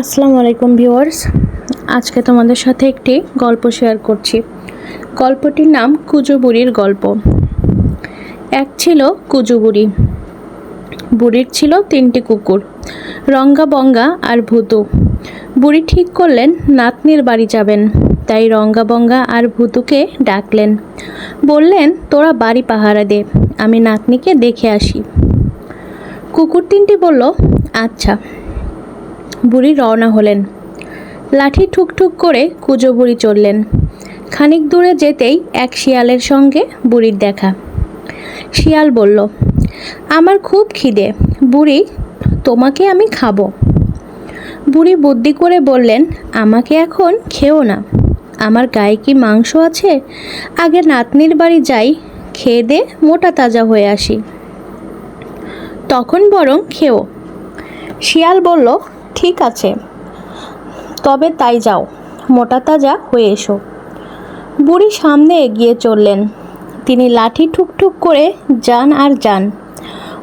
আসসালামু আলাইকুম ভিউয়ার্স। আজকে তোমাদের সাথে একটি গল্প শেয়ার করছি। গল্পটির নাম কুজো বুড়ির গল্প। এক ছিল কুজো বুড়ি বুড়ির ছিল তিনটি কুকুর, রঙ্গা বঙ্গা আর ভূতু। বুড়ি ঠিক করলেন, নাতনির বাড়ি যাবেন। তাই রঙ্গা বঙ্গা আর ভূতুকে ডাকলেন। বললেন, তোরা বাড়ি পাহারা দে, আমি নাতনিকে দেখে আসি। কুকুর তিনটি বলল আচ্ছা। বুড়ি রওনা হলেন। লাঠি ঠুকঠুক করে কুজো বুড়ি চললেন। খানিক দূরে যেতেই এক শিয়ালের সঙ্গে বুড়ির দেখা। শিয়াল বলল, আমার খুব খিদে। বুড়ি, তোমাকে আমি খাব। বুড়ি বুদ্ধি করে বললেন, আমাকে এখন খেও না। আমার গায়ে কি মাংস আছে? আগে নাতনির বাড়ি যাই, খেয়ে দে, মোটা তাজা হয়ে আসি। তখন বরং খেও। শিয়াল বলল ঠিক আছে। তবে তাই যাও, মোটা তাজা হয়ে এসো। বুড়ি সামনে এগিয়ে চললেন। তিনি লাঠি ঠুকঠুক করে যান আর যান।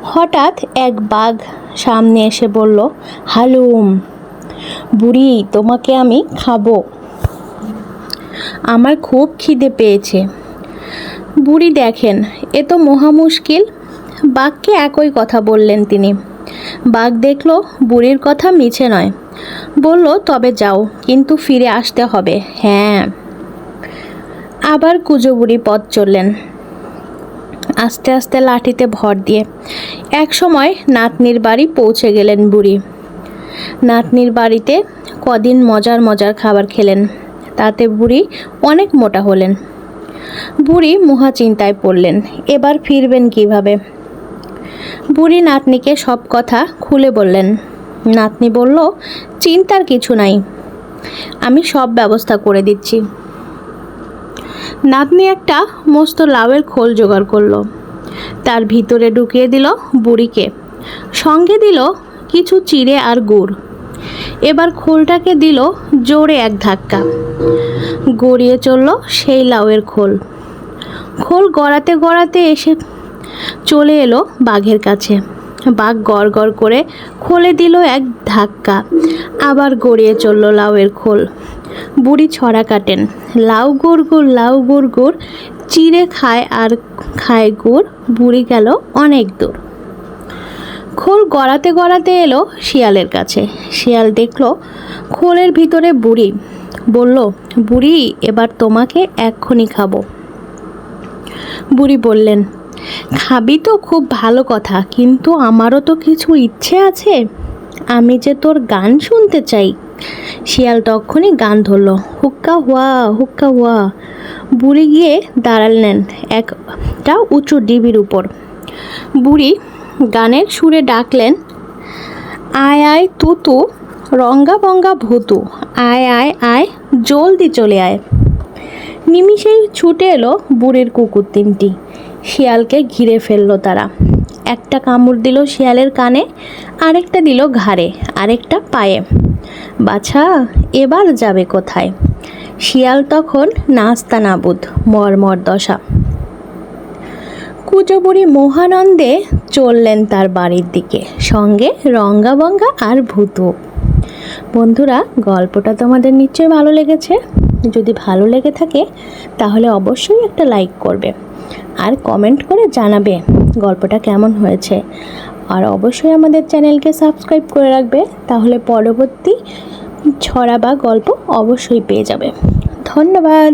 হঠাৎ এক বাঘ সামনে এসে বলল, হালুম, বুড়ি, তোমাকে আমি খাব। আমার খুব খিদে পেয়েছে। বুড়ি দেখেন, এ তো মহা মুশকিল। বাঘকে একই কথা বললেন তিনি। বাঘ দেখল, বুড়ির কথা মিছে নয়। বলল, তবে যাও, কিন্তু ফিরে আসতে হবে। হ্যাঁ। আবার কুজো বুড়ি পথ চললেন। আস্তে আস্তে লাঠিতে ভর দিয়ে এক সময় নাতনির বাড়ি পৌঁছে গেলেন বুড়ি। নাতনির বাড়িতে কদিন মজার মজার খাবার খেলেন, তাতে বুড়ি অনেক মোটা হলেন। বুড়ি মহা চিন্তায় পড়লেন, এবার ফিরবেন কীভাবে? বুড়ি নাতনিকে সব কথা খুলে বললেন। নাতনি বলল, চিন্তার কিছু নাই। আমি সব ব্যবস্থা করে দিচ্ছি। নাতনি একটা মস্ত লাউয়ের খোল জোগাড় করল। তার ভিতরে ঢুকিয়ে দিল বুড়িকে। সঙ্গে দিল কিছু চিড়ে আর গুড়। এবার খোলটাকে দিল জোরে এক ধাক্কা। গড়িয়ে চলল সেই লাউয়ের খোল। খোল গড়াতে গড়াতে এসে চলে এলো বাঘের কাছে। বাঘ গড় গড় করে খোলে দিল এক ধাক্কা। আবার গড়িয়ে চলল লাউয়ের খোল। বুড়ি ছড়া কাটেন। লাউ গুড় গুড়, লাউ গুড় গুড়, চিড়ে খায় আর খায় গুড়, বুড়ি গেল অনেক দূর। খোল গড়াতে গড়াতে এলো শিয়ালের কাছে। শিয়াল দেখল খোলের ভিতরে বুড়ি। বলল, বুড়ি, এবার তোমাকে এক্ষুনি খাব। বুড়ি বললেন খাবি তো, খুব ভালো কথা, কিন্তু আমারও তো কিছু ইচ্ছে আছে। আমি যে তোর গান শুনতে চাই। শিয়াল তখনই গান ধরলো, হুক্কা হুয়া হুক্কা হুয়া। বুড়ি গিয়ে দাঁড়ালেন একটা উঁচু ডিবির উপর। বুড়ি গানের সুরে ডাকলেন, আয় আয় তুতু, রঙ্গা বঙ্গা ভুতু, আয় আয় আয়, জলদি চলে আয়। নিমিষেই ছুটে এলো বুড়ির কুকুর তিনটি। শিয়ালকে ঘিরে ফেলল তারা। একটা কামড় দিল শিয়ালের কানে, আরেকটা দিল ঘাড়ে, আরেকটা পায়ে। বাছা, এবার যাবে কোথায়? শিয়াল তখন নাস্তা নাবুদ, মর্মর দশা। কুচোবুড়ি মহানন্দে চললেন তার বাড়ির দিকে, সঙ্গে রঙ্গাবঙ্গা আর ভূতু বন্ধুরা, গল্পটা তোমাদের নিশ্চয়ই ভালো লেগেছে। যদি ভালো লেগে থাকে, তাহলে অবশ্যই একটা লাইক করবে। আর কমেন্ট করে জানাবে গল্পটা কেমন হয়েছে। আর অবশ্যই আমাদের চ্যানেলকে সাবস্ক্রাইব করে রাখবে, তাহলে পরবর্তী ছড়া বা গল্প অবশ্যই পেয়ে যাবে। ধন্যবাদ!